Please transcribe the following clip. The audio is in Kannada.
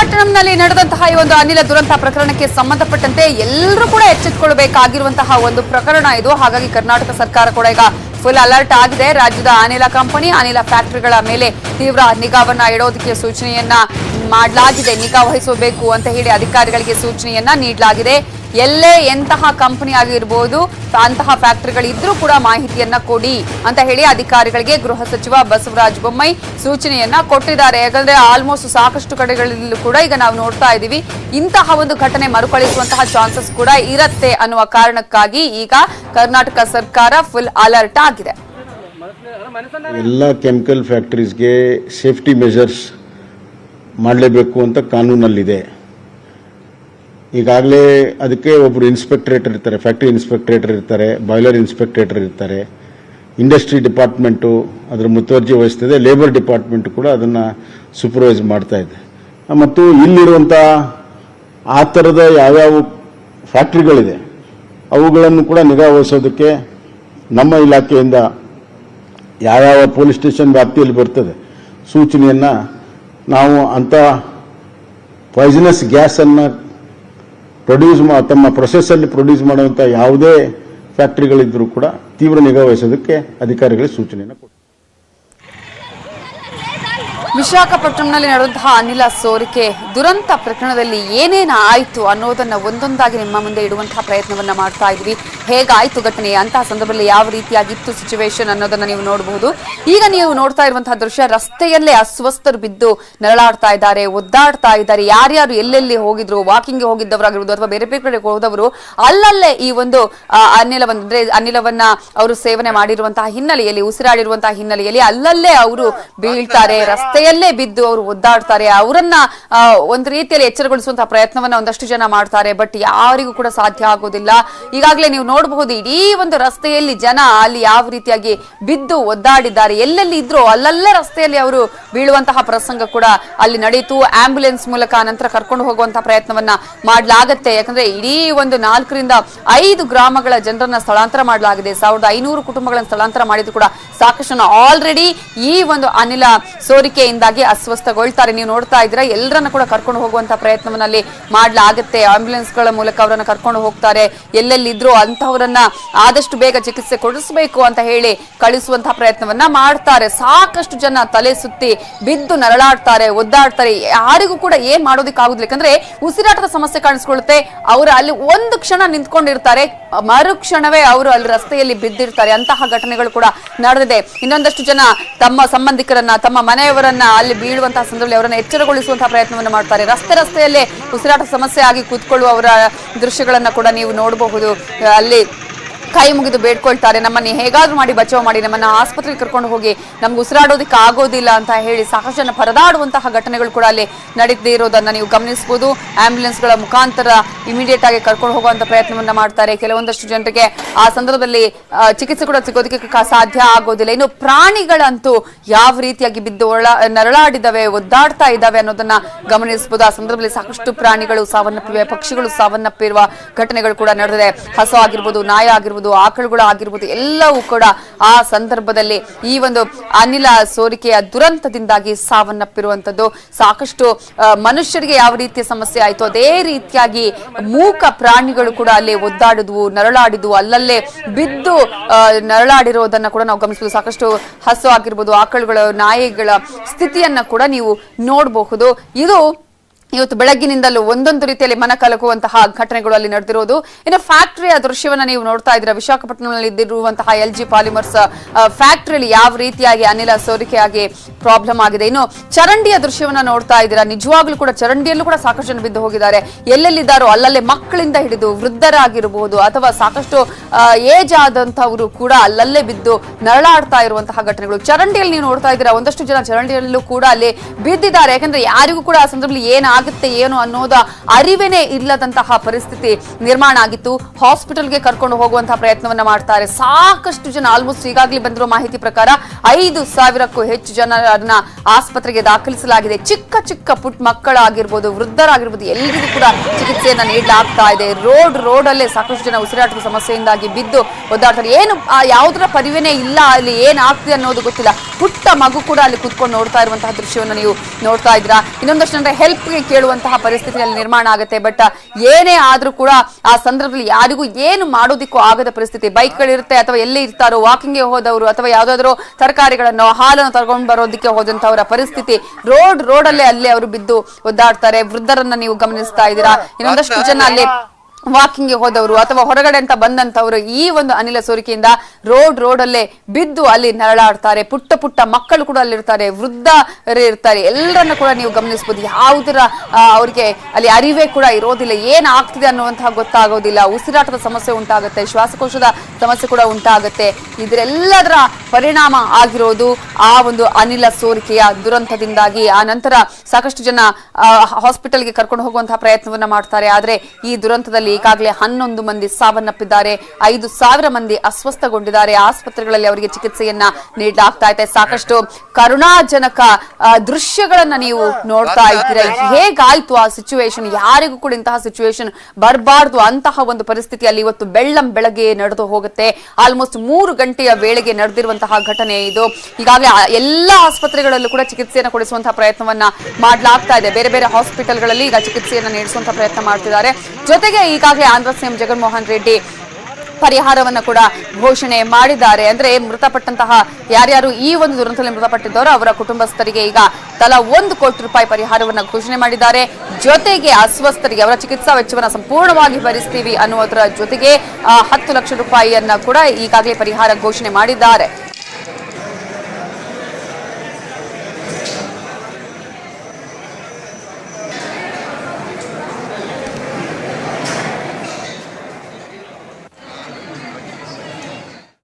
ವಿಶಾಖಪಟ್ಟಣಂನಲ್ಲಿ ನಡೆದಂತಹ ಈ ಒಂದು ಅನಿಲ ದುರಂತ ಪ್ರಕರಣಕ್ಕೆ ಸಂಬಂಧಪಟ್ಟಂತೆ ಎಲ್ಲರೂ ಕೂಡ ಎಚ್ಚೆತ್ತುಕೊಳ್ಳಬೇಕಾಗಿರುವಂತಹ ಒಂದು ಪ್ರಕರಣ ಇದು. ಹಾಗಾಗಿ ಕರ್ನಾಟಕ ಸರ್ಕಾರ ಕೂಡ ಈಗ ಫುಲ್ ಅಲರ್ಟ್ ಆಗಿದೆ. ರಾಜ್ಯದ ಅನಿಲ ಕಂಪನಿ, ಅನಿಲ ಫ್ಯಾಕ್ಟರಿಗಳ ಮೇಲೆ ತೀವ್ರ ನಿಗಾವನ್ನ ಇಡೋದಕ್ಕೆ ಸೂಚನೆಯನ್ನ ಮಾಡಲಾಗಿದೆ. ನಿಗಾ ವಹಿಸಬೇಕು ಅಂತ ಹೇಳಿ ಅಧಿಕಾರಿಗಳಿಗೆ ಸೂಚನೆಯನ್ನ ನೀಡಲಾಗಿದೆ. ಎಲ್ಲೇ ಎಂತಹ ಕಂಪನಿ ಆಗಿರ್ಬೋದು ಅಂತಹ ಫ್ಯಾಕ್ಟರಿಗಳಿದ್ರೂ ಕೂಡ ಮಾಹಿತಿಯನ್ನ ಕೊಡಿ ಅಂತ ಹೇಳಿ ಅಧಿಕಾರಿಗಳಿಗೆ ಗೃಹ ಸಚಿವ ಬಸವರಾಜ ಬೊಮ್ಮಾಯಿ ಸೂಚನೆಯನ್ನ ಕೊಟ್ಟಿದ್ದಾರೆ. ಯಾಕಂದ್ರೆ ಆಲ್ಮೋಸ್ಟ್ ಸಾಕಷ್ಟು ಕಡೆಗಳಲ್ಲೂ ಕೂಡ ಈಗ ನಾವು ನೋಡ್ತಾ ಇದ್ದೀವಿ, ಇಂತಹ ಒಂದು ಘಟನೆ ಮರುಕಳಿಸುವಂತಹ ಚಾನ್ಸಸ್ ಕೂಡ ಇರತ್ತೆ ಅನ್ನುವ ಕಾರಣಕ್ಕಾಗಿ ಈಗ ಕರ್ನಾಟಕ ಸರ್ಕಾರ ಫುಲ್ ಅಲರ್ಟ್ ಆಗಿದೆ. ಎಲ್ಲ ಕೆಮಿಕಲ್ ಫ್ಯಾಕ್ಟ್ರೀಸ್ಗೆ ಸೇಫ್ಟಿ ಮೆಷರ್ಸ್ ಮಾಡಲೇಬೇಕು ಅಂತ ಕಾನೂನಲ್ಲಿದೆ. ಈಗಾಗಲೇ ಅದಕ್ಕೆ ಒಬ್ಬರು ಇನ್ಸ್ಪೆಕ್ಟ್ರೇಟರ್ ಇರ್ತಾರೆ, ಫ್ಯಾಕ್ಟ್ರಿ ಇನ್ಸ್ಪೆಕ್ಟ್ರೇಟರ್ ಇರ್ತಾರೆ, ಬಾಯ್ಲರ್ ಇನ್ಸ್ಪೆಕ್ಟ್ರೇಟರ್ ಇರ್ತಾರೆ. ಇಂಡಸ್ಟ್ರಿ ಡಿಪಾರ್ಟ್ಮೆಂಟು ಅದರ ಮುತುವರ್ಜಿ ವಹಿಸ್ತದೆ, ಲೇಬರ್ ಡಿಪಾರ್ಟ್ಮೆಂಟ್ ಕೂಡ ಅದನ್ನು ಸೂಪರ್ವೈಸ್ ಮಾಡ್ತಾ ಇದೆ. ಮತ್ತು ಇಲ್ಲಿರುವಂಥ ಆ ಥರದ ಯಾವ್ಯಾವ ಫ್ಯಾಕ್ಟ್ರಿಗಳಿದೆ, ಅವುಗಳನ್ನು ಕೂಡ ನಿಗಾ ವಹಿಸೋದಕ್ಕೆ ನಮ್ಮ ಇಲಾಖೆಯಿಂದ ಯಾವ್ಯಾವ ಪೊಲೀಸ್ ಸ್ಟೇಷನ್ ವ್ಯಾಪ್ತಿಯಲ್ಲಿ ಬರ್ತದೆ ಸೂಚನೆಯನ್ನು ನಾವು ಅಂಥ ಪಾಯ್ಸನಸ್ ಗ್ಯಾಸನ್ನು ಪ್ರೊಡ್ಯೂಸ್ ಮಾ ತಮ್ಮ ಪ್ರೊಸೆಸ್ಸಲ್ಲಿ ಪ್ರೊಡ್ಯೂಸ್ ಮಾಡುವಂಥ ಯಾವುದೇ ಫ್ಯಾಕ್ಟರಿಗಳಿದ್ರೂ ಕೂಡ ತೀವ್ರ ನಿಗಾ ವಹಿಸೋದಕ್ಕೆ ಅಧಿಕಾರಿಗಳಿಗೆ ಸೂಚನೆಯನ್ನು ಕೊಡ್ತೀವಿ. ವಿಶಾಖಪಟ್ಟಣಂನಲ್ಲಿ ನಡೆದಂತಹ ಅನಿಲ ಸೋರಿಕೆ ದುರಂತ ಪ್ರಕರಣದಲ್ಲಿ ಏನೇನು ಆಯಿತು ಅನ್ನೋದನ್ನ ಒಂದೊಂದಾಗಿ ನಿಮ್ಮ ಮುಂದೆ ಇಡುವಂತಹ ಪ್ರಯತ್ನವನ್ನ ಮಾಡ್ತಾ ಇದ್ವಿ ಹೇಗಾಯ್ತು ಘಟನೆ? ಅಂತಹ ಸಂದರ್ಭದಲ್ಲಿ ಯಾವ ರೀತಿಯಾಗಿತ್ತು ಸಿಚುವೇಶನ್ ಅನ್ನೋದನ್ನ ನೀವು ನೋಡಬಹುದು. ಈಗ ನೀವು ನೋಡ್ತಾ ಇರುವಂತಹ ದೃಶ್ಯ, ರಸ್ತೆಯಲ್ಲೇ ಅಸ್ವಸ್ಥರು ಬಿದ್ದು ನರಳಾಡ್ತಾ ಇದ್ದಾರೆ, ಒದ್ದಾಡ್ತಾ ಇದ್ದಾರೆ. ಯಾರ್ಯಾರು ಎಲ್ಲೆಲ್ಲಿ ಹೋಗಿದ್ರು ವಾಕಿಂಗ್ ಹೋಗಿದ್ದವರಾಗಿರ್ಬೋದು ಅಥವಾ ಬೇರೆ ಬೇರೆ ಕಡೆ ಹೋದವರು, ಅಲ್ಲಲ್ಲೇ ಈ ಒಂದು ಅನಿಲವನ್ನು, ಅಂದ್ರೆ ಅನಿಲವನ್ನ ಅವರು ಸೇವನೆ ಮಾಡಿರುವಂತಹ ಹಿನ್ನೆಲೆಯಲ್ಲಿ, ಉಸಿರಾಡಿರುವಂತಹ ಹಿನ್ನೆಲೆಯಲ್ಲಿ ಅಲ್ಲಲ್ಲೇ ಅವರು ಬೀಳ್ತಾರೆ. ರಸ್ತೆಯಲ್ಲೇ ಬಿದ್ದು ಅವರು ಒದ್ದಾಡ್ತಾರೆ. ಅವರನ್ನ ಒಂದು ರೀತಿಯಲ್ಲಿ ಎಚ್ಚರಗೊಳಿಸುವಂತಹ ಪ್ರಯತ್ನವನ್ನ ಒಂದಷ್ಟು ಜನ ಮಾಡ್ತಾರೆ. ಬಟ್ ಯಾರಿಗೂ ಕೂಡ ಸಾಧ್ಯ ಆಗೋದಿಲ್ಲ. ಈಗಾಗಲೇ ನೀವು ನೋಡಬಹುದು, ಇಡೀ ಒಂದು ರಸ್ತೆಯಲ್ಲಿ ಜನ ಅಲ್ಲಿ ಯಾವ ರೀತಿಯಾಗಿ ಬಿದ್ದು ಒದ್ದಾಡಿದ್ದಾರೆ. ಎಲ್ಲೆಲ್ಲಿ ಇದ್ರೂ ಅಲ್ಲಲ್ಲೇ ರಸ್ತೆಯಲ್ಲಿ ಅವರು ಬೀಳುವಂತಹ ಪ್ರಸಂಗ ಕೂಡ ಅಲ್ಲಿ ನಡೆಯಿತು ಆಂಬ್ಯುಲೆನ್ಸ್ ಮೂಲಕ ನಂತರ ಕರ್ಕೊಂಡು ಹೋಗುವಂತಹ ಪ್ರಯತ್ನವನ್ನ ಮಾಡಲಾಗತ್ತೆ. ಯಾಕಂದ್ರೆ ಇಡೀ ಒಂದು ನಾಲ್ಕರಿಂದ ಐದು ಗ್ರಾಮಗಳ ಜನರನ್ನ ಸ್ಥಳಾಂತರ ಮಾಡಲಾಗಿದೆ. ಸಾವಿರದ ಐನೂರು ಕುಟುಂಬಗಳನ್ನು ಸ್ಥಳಾಂತರ ಮಾಡಿದ್ರು ಕೂಡ ಸಾಕಷ್ಟು ಆಲ್ರೆಡಿ ಈ ಒಂದು ಅನಿಲ ಸೋರಿಕೆಯಿಂದಾಗಿ ಅಸ್ವಸ್ಥಗೊಳ್ತಾರೆ. ನೀವು ನೋಡ್ತಾ ಇದ್ದೀರಾ, ಎಲ್ಲರನ್ನ ಕೂಡ ಕರ್ಕೊಂಡು ಹೋಗುವಂತ ಪ್ರಯತ್ನವನ್ನಲ್ಲಿ ಮಾಡಲಾಗುತ್ತೆ. ಆಂಬ್ಯುಲೆನ್ಸ್ಗಳ ಮೂಲಕ ಅವರನ್ನ ಕರ್ಕೊಂಡು ಹೋಗ್ತಾರೆ. ಎಲ್ಲೆಲ್ಲಿದ್ರು ಅಂತವರನ್ನ ಆದಷ್ಟು ಬೇಗ ಚಿಕಿತ್ಸೆ ಕೊಡಿಸಬೇಕು ಅಂತ ಹೇಳಿ ಕಳಿಸುವಂತಹ ಪ್ರಯತ್ನವನ್ನ ಮಾಡ್ತಾರೆ. ಸಾಕಷ್ಟು ಜನ ತಲೆ ಸುತ್ತಿ ಬಿದ್ದು ನರಳಾಡ್ತಾರೆ, ಒದ್ದಾಡ್ತಾರೆ. ಯಾರಿಗೂ ಕೂಡ ಏನ್ ಮಾಡೋದಕ್ಕಾಗುದಿಲ್ಲ ಯಾಕಂದ್ರೆ ಉಸಿರಾಟದ ಸಮಸ್ಯೆ ಕಾಣಿಸ್ಕೊಳ್ಳುತ್ತೆ. ಅವರು ಅಲ್ಲಿ ಒಂದು ಕ್ಷಣ ನಿಂತ್ಕೊಂಡಿರ್ತಾರೆ. ಮರುಕ್ಷಣವೇ ಅವರು ಅಲ್ಲಿ ರಸ್ತೆಯಲ್ಲಿ ಬಿದ್ದಿರ್ತಾರೆ. ಅಂತಹ ಘಟನೆಗಳು ಕೂಡ ನಡೆದಿದೆ. ಇನ್ನೊಂದಷ್ಟು ಜನ ತಮ್ಮ ಸಂಬಂಧಿಕರನ್ನ, ತಮ್ಮ ಮನೆಯವರನ್ನ ಅಲ್ಲಿ ಬೀಳುವಂತಹ ಸಂದರ್ಭದಲ್ಲಿ ಅವರನ್ನು ಎಚ್ಚರಗೊಳಿಸುವಂತಹ ಪ್ರಯತ್ನವನ್ನು ಮಾಡ್ತಾರೆ. ರಸ್ತೆ ರಸ್ತೆಯಲ್ಲೇ ಉಸಿರಾಟ ಸಮಸ್ಯೆ ಆಗಿ ಕೂತ್ಕೊಳ್ಳುವವರ ದೃಶ್ಯಗಳನ್ನ ಕೂಡ ನೀವು ನೋಡಬಹುದು. ಅಲ್ಲಿ ಕೈ ಮುಗಿದು ಬೇಡ್ಕೊಳ್ತಾರೆ. ನಮ್ಮನ್ನ ಹೇಗಾದ್ರೂ ಮಾಡಿ ಬಚಾವ್ ಮಾಡಿ, ನಮ್ಮನ್ನ ಆಸ್ಪತ್ರೆಗೆ ಕರ್ಕೊಂಡು ಹೋಗಿ ನಮ್ಗೆ ಉಸಿರಾಡೋದಕ್ಕೆ ಆಗೋದಿಲ್ಲ ಅಂತ ಹೇಳಿ ಸಾಕಷ್ಟು ಜನ ಪರದಾಡುವಂತಹ ಘಟನೆಗಳು ಕೂಡ ಅಲ್ಲಿ ನಡೀತದೆ ಇರೋದನ್ನ ನೀವು ಗಮನಿಸಬಹುದು ಆಂಬ್ಯುಲೆನ್ಸ್ಗಳ ಮುಖಾಂತರ ಇಮಿಡಿಯೇಟ್ ಆಗಿ ಕರ್ಕೊಂಡು ಹೋಗುವಂತ ಪ್ರಯತ್ನವನ್ನ ಮಾಡ್ತಾರೆ. ಕೆಲವೊಂದಷ್ಟು ಜನರಿಗೆ ಆ ಸಂದರ್ಭದಲ್ಲಿ ಚಿಕಿತ್ಸೆ ಕೂಡ ಸಿಗೋದಕ್ಕೆ ಸಾಧ್ಯ ಆಗೋದಿಲ್ಲ. ಇನ್ನು ಪ್ರಾಣಿಗಳಂತೂ ಯಾವ ರೀತಿಯಾಗಿ ಬಿದ್ದು ನರಳಾಡಿದವೆ ಒದ್ದಾಡ್ತಾ ಇದ್ದಾವೆ ಅನ್ನೋದನ್ನ ಗಮನಿಸಬಹುದು ಆ ಸಂದರ್ಭದಲ್ಲಿ ಸಾಕಷ್ಟು ಪ್ರಾಣಿಗಳು ಸಾವನ್ನಪ್ಪಿವೆ, ಪಕ್ಷಿಗಳು ಸಾವನ್ನಪ್ಪಿರುವ ಘಟನೆಗಳು ಕೂಡ ನಡೆದಿದೆ. ಹಸು ಆಗಿರ್ಬೋದು, ನಾಯ ಆಗಿರ್ಬೋದು ಆಕಳುಗಳು ಆಗಿರ್ಬೋದು, ಎಲ್ಲವೂ ಕೂಡ ಆ ಸಂದರ್ಭದಲ್ಲಿ ಈ ಒಂದು ಅನಿಲ ಸೋರಿಕೆಯ ದುರಂತದಿಂದಾಗಿ ಸಾವನ್ನಪ್ಪಿರುವಂತದ್ದು ಸಾಕಷ್ಟು ಮನುಷ್ಯರಿಗೆ ಯಾವ ರೀತಿಯ ಸಮಸ್ಯೆ ಆಯಿತು ಅದೇ ರೀತಿಯಾಗಿ ಮೂಕ ಪ್ರಾಣಿಗಳು ಕೂಡ ಅಲ್ಲಿ ಒದ್ದಾಡಿದ್ವು, ನರಳಾಡಿದ್ವು, ಅಲ್ಲಲ್ಲೇ ಬಿದ್ದು ನರಳಾಡಿರೋದನ್ನ ಕೂಡ ನಾವು ಗಮನಿಸಬಹುದು. ಸಾಕಷ್ಟು ಹಸು ಆಗಿರ್ಬೋದು, ಆಕಳುಗಳ, ನಾಯಿಗಳ ಸ್ಥಿತಿಯನ್ನ ಕೂಡ ನೀವು ನೋಡಬಹುದು. ಇದು ಇವತ್ತು ಬೆಳಗ್ಗಿನಿಂದಲೂ ಒಂದೊಂದು ರೀತಿಯಲ್ಲಿ ಮನ ಕಲಕುವಂತಹ ಘಟನೆಗಳು ಅಲ್ಲಿ ನಡೆದಿರೋದು. ಇನ್ನು ಫ್ಯಾಕ್ಟರಿಯ ದೃಶ್ಯವನ್ನ ನೀವು ನೋಡ್ತಾ ಇದ್ರೆ ವಿಶಾಖಪಟ್ಟಣದಲ್ಲಿ ಇದ್ದಿರುವಂತಹ ಎಲ್ ಜಿ ಪಾಲಿಮರ್ಸ್ ಫ್ಯಾಕ್ಟರಿಯಲ್ಲಿ ಯಾವ ರೀತಿಯಾಗಿ ಅನಿಲ ಸೋರಿಕೆಯಾಗಿ ಪ್ರಾಬ್ಲಮ್ ಆಗಿದೆ? ಇನ್ನು ಚರಂಡಿಯ ದೃಶ್ಯವನ್ನ ನೋಡ್ತಾ ಇದ್ದೀರಾ? ನಿಜವಾಗ್ಲೂ ಕೂಡ ಚರಂಡಿಯಲ್ಲೂ ಕೂಡ ಸಾಕಷ್ಟು ಜನ ಬಿದ್ದು ಹೋಗಿದ್ದಾರೆ. ಎಲ್ಲೆಲ್ಲಿದ್ದಾರೋ ಅಲ್ಲಲ್ಲೇ ಮಕ್ಕಳಿಂದ ಹಿಡಿದು ವೃದ್ಧರಾಗಿರಬಹುದು ಅಥವಾ ಸಾಕಷ್ಟು ಏಜ್ ಆದಂತವರು ಕೂಡ ಅಲ್ಲಲ್ಲೇ ಬಿದ್ದು ನರಳಾಡ್ತಾ ಇರುವಂತಹ ಘಟನೆಗಳು. ಚರಂಡಿಯಲ್ಲಿ ನೀವು ನೋಡ್ತಾ ಇದ್ದೀರಾ? ಒಂದಷ್ಟು ಜನ ಚರಂಡಿಯಲ್ಲೂ ಕೂಡ ಅಲ್ಲಿ ಬಿದ್ದಿದ್ದಾರೆ. ಯಾಕಂದ್ರೆ ಯಾರಿಗೂ ಕೂಡ ಆ ಸಂದರ್ಭದಲ್ಲಿ ಏನಾಗುತ್ತೆ ಏನು ಅನ್ನೋದ ಅರಿವೇನೆ ಇಲ್ಲದಂತಹ ಪರಿಸ್ಥಿತಿ ನಿರ್ಮಾಣ ಆಗಿತ್ತು. ಹಾಸ್ಪಿಟಲ್ಗೆ ಕರ್ಕೊಂಡು ಹೋಗುವಂತಹ ಪ್ರಯತ್ನವನ್ನ ಮಾಡ್ತಾರೆ. ಸಾಕಷ್ಟು ಜನ ಆಲ್ಮೋಸ್ಟ್ ಈಗಾಗಲೇ ಬಂದಿರೋ ಮಾಹಿತಿ ಪ್ರಕಾರ ಐದು ಸಾವಿರಕ್ಕೂ ಹೆಚ್ಚು ಜನರನ್ನ ಆಸ್ಪತ್ರೆಗೆ ದಾಖಲಿಸಲಾಗಿದೆ. ಚಿಕ್ಕ ಚಿಕ್ಕ ಪುಟ್ ಮಕ್ಕಳಾಗಿರ್ಬೋದು, ವೃದ್ಧರಾಗಿರ್ಬೋದು ಎಲ್ಲರಿಗೂ ಕೂಡ ಚಿಕಿತ್ಸೆಯನ್ನ ನೀಡಲಾಗ್ತಾ ಇದೆ. ರೋಡ್ ರೋಡ್ ಅಲ್ಲೇ ಸಾಕಷ್ಟು ಜನ ಉಸಿರಾಟದ ಸಮಸ್ಯೆಯಿಂದಾಗಿ ಬಿದ್ದು ಒದ್ದಾಡ್ತಾರೆ. ಏನು ಯಾವುದರ ಪರಿವೇನೇ ಇಲ್ಲ, ಅಲ್ಲಿ ಏನಾಗ್ತಿದೆ ಅನ್ನೋದು ಗೊತ್ತಿಲ್ಲ. ಪುಟ್ಟ ಮಗು ಕೂಡ ಅಲ್ಲಿ ಕುತ್ಕೊಂಡು ನೋಡ್ತಾ ಇರುವಂತಹ ದೃಶ್ಯವನ್ನು ನೀವು ನೋಡ್ತಾ ಇದ್ದೀರಾ. ಇನ್ನೊಂದಷ್ಟು ಅಂದ್ರೆ ಹೆಲ್ಪ್ಗೆ ಕೇಳುವಂತಹ ಪರಿಸ್ಥಿತಿಯಲ್ಲಿ ನಿರ್ಮಾಣ ಆಗುತ್ತೆ. ಬಟ್ ಏನೇ ಆದ್ರೂ ಕೂಡ ಆ ಸಂದರ್ಭದಲ್ಲಿ ಯಾರಿಗೂ ಏನು ಮಾಡೋದಿಕ್ಕೂ ಆಗದ ಪರಿಸ್ಥಿತಿ. ಬೈಕ್ ಬೈಕ್ಗಳಿರುತ್ತೆ ಅಥವಾ ಎಲ್ಲಿ ಇರ್ತಾರೋ ವಾಕಿಂಗ್ಗೆ ಹೋದವರು ಅಥವಾ ಯಾವ್ದಾದ್ರು ತರಕಾರಿಗಳನ್ನು ಹಾಲನ್ನು ತಗೊಂಡು ಬರೋದಕ್ಕೆ ಹೋದಂತವರ ಪರಿಸ್ಥಿತಿ. ರೋಡ್ ರೋಡಲ್ಲೇ ಅಲ್ಲೇ ಅವರು ಬಿದ್ದು ಒದ್ದಾಡ್ತಾರೆ. ವೃದ್ಧರನ್ನ ನೀವು ಗಮನಿಸ್ತಾ ಇದ್ದೀರಾ? ಇನ್ನೊಂದಷ್ಟು ಜನ ಅಲ್ಲಿ. ವಾಕಿಂಗ್ಗೆ ಹೋದವರು ಅಥವಾ ಹೊರಗಡೆ ಅಂತ ಬಂದಂತವರು ಈ ಒಂದು ಅನಿಲ ಸೋರಿಕೆಯಿಂದ ರೋಡ್ ರೋಡ್ ಅಲ್ಲೇ ಬಿದ್ದು ಅಲ್ಲಿ ನರಳಾಡ್ತಾರೆ. ಪುಟ್ಟ ಪುಟ್ಟ ಮಕ್ಕಳು ಕೂಡ ಅಲ್ಲಿರ್ತಾರೆ. ವೃದ್ಧರು ಇರ್ತಾರೆ. ಎಲ್ಲರನ್ನ ಕೂಡ ನೀವು ಗಮನಿಸಬಹುದು. ಯಾವುದರ ಅವರಿಗೆ ಅಲ್ಲಿ ಅರಿವೇ ಕೂಡ ಇರೋದಿಲ್ಲ. ಏನಾಗ್ತಿದೆ ಅನ್ನುವಂತಹ ಗೊತ್ತಾಗೋದಿಲ್ಲ. ಉಸಿರಾಟದ ಸಮಸ್ಯೆ ಉಂಟಾಗುತ್ತೆ. ಶ್ವಾಸಕೋಶದ ಸಮಸ್ಯೆ ಕೂಡ ಉಂಟಾಗುತ್ತೆ. ಇದರೆಲ್ಲದರ ಪರಿಣಾಮ ಆಗಿರೋದು ಆ ಒಂದು ಅನಿಲ ಸೋರಿಕೆಯ ದುರಂತದಿಂದಾಗಿ. ಆ ನಂತರ ಸಾಕಷ್ಟು ಜನ ಹಾಸ್ಪಿಟಲ್ಗೆ ಕರ್ಕೊಂಡು ಹೋಗುವಂತಹ ಪ್ರಯತ್ನವನ್ನ ಮಾಡ್ತಾರೆ. ಆದ್ರೆ ಈ ದುರಂತದಲ್ಲಿ ಈಗಾಗಲೇ ಹನ್ನೊಂದು ಮಂದಿ ಸಾವನ್ನಪ್ಪಿದ್ದಾರೆ ಐದು ಸಾವಿರ ಮಂದಿ ಅಸ್ವಸ್ಥಗೊಂಡಿದ್ದಾರೆ. ಆಸ್ಪತ್ರೆಗಳಲ್ಲಿ ಅವರಿಗೆ ಚಿಕಿತ್ಸೆಯನ್ನ ನೀಡಲಾಗ್ತಾ ಇದೆ. ಸಾಕಷ್ಟು ಕರುಣಾಜನಕ ದೃಶ್ಯಗಳನ್ನ ನೀವು ನೋಡ್ತಾ ಇದ್ದೀರಾ. ಹೇಗಾಯ್ತು ಆ ಸಿಚುವೇಶನ್ ಯಾರಿಗೂ ಕೂಡ ಇಂತಹ ಸಿಚುವೇಶನ್ ಬರಬಾರ್ದು. ಅಂತಹ ಒಂದು ಪರಿಸ್ಥಿತಿಯಲ್ಲಿ ಇವತ್ತು ಬೆಳ್ಳಂ ಬೆಳಗ್ಗೆ ನಡೆದು ಹೋಗುತ್ತೆ. ಆಲ್ಮೋಸ್ಟ್ ಮೂರು ಗಂಟೆಯ ವೇಳೆಗೆ ನಡೆದಿರುವಂತಹ ಘಟನೆ ಇದು. ಈಗಾಗಲೇ ಎಲ್ಲಾ ಆಸ್ಪತ್ರೆಗಳಲ್ಲೂ ಕೂಡ ಚಿಕಿತ್ಸೆಯನ್ನು ಕೊಡಿಸುವಂತಹ ಪ್ರಯತ್ನವನ್ನ ಮಾಡಲಾಗ್ತಾ ಇದೆ. ಬೇರೆ ಬೇರೆ ಹಾಸ್ಪಿಟಲ್ಗಳಲ್ಲಿ ಈಗ ಚಿಕಿತ್ಸೆಯನ್ನು ನೀಡಿಸುವಂತಹ ಪ್ರಯತ್ನ ಮಾಡ್ತಿದ್ದಾರೆ. ಜೊತೆಗೆ ಈಗಾಗಲೇ ಆಂಧ್ರ ಸಿಎಂ ಜಗನ್ಮೋಹನ್ ರೆಡ್ಡಿ ಪರಿಹಾರವನ್ನು ಕೂಡ ಘೋಷಣೆ ಮಾಡಿದ್ದಾರೆ. ಅಂದ್ರೆ ಮೃತಪಟ್ಟಂತಹ ಯಾರ್ಯಾರು ಈ ಒಂದು ದುರಂತದಲ್ಲಿ ಮೃತಪಟ್ಟಿದ್ದವರು ಅವರ ಕುಟುಂಬಸ್ಥರಿಗೆ ಈಗ ತಲಾ ಒಂದು ಕೋಟಿ ರೂಪಾಯಿ ಪರಿಹಾರವನ್ನು ಘೋಷಣೆ ಮಾಡಿದ್ದಾರೆ. ಜೊತೆಗೆ ಅಸ್ವಸ್ಥರಿಗೆ ಅವರ ಚಿಕಿತ್ಸಾ ವೆಚ್ಚವನ್ನು ಸಂಪೂರ್ಣವಾಗಿ ಭರಿಸ್ತೀವಿ ಅನ್ನುವುದರ ಜೊತೆಗೆ ಹತ್ತು ಲಕ್ಷ ರೂಪಾಯಿಯನ್ನ ಕೂಡ ಈಗಾಗಲೇ ಪರಿಹಾರ ಘೋಷಣೆ ಮಾಡಿದ್ದಾರೆ.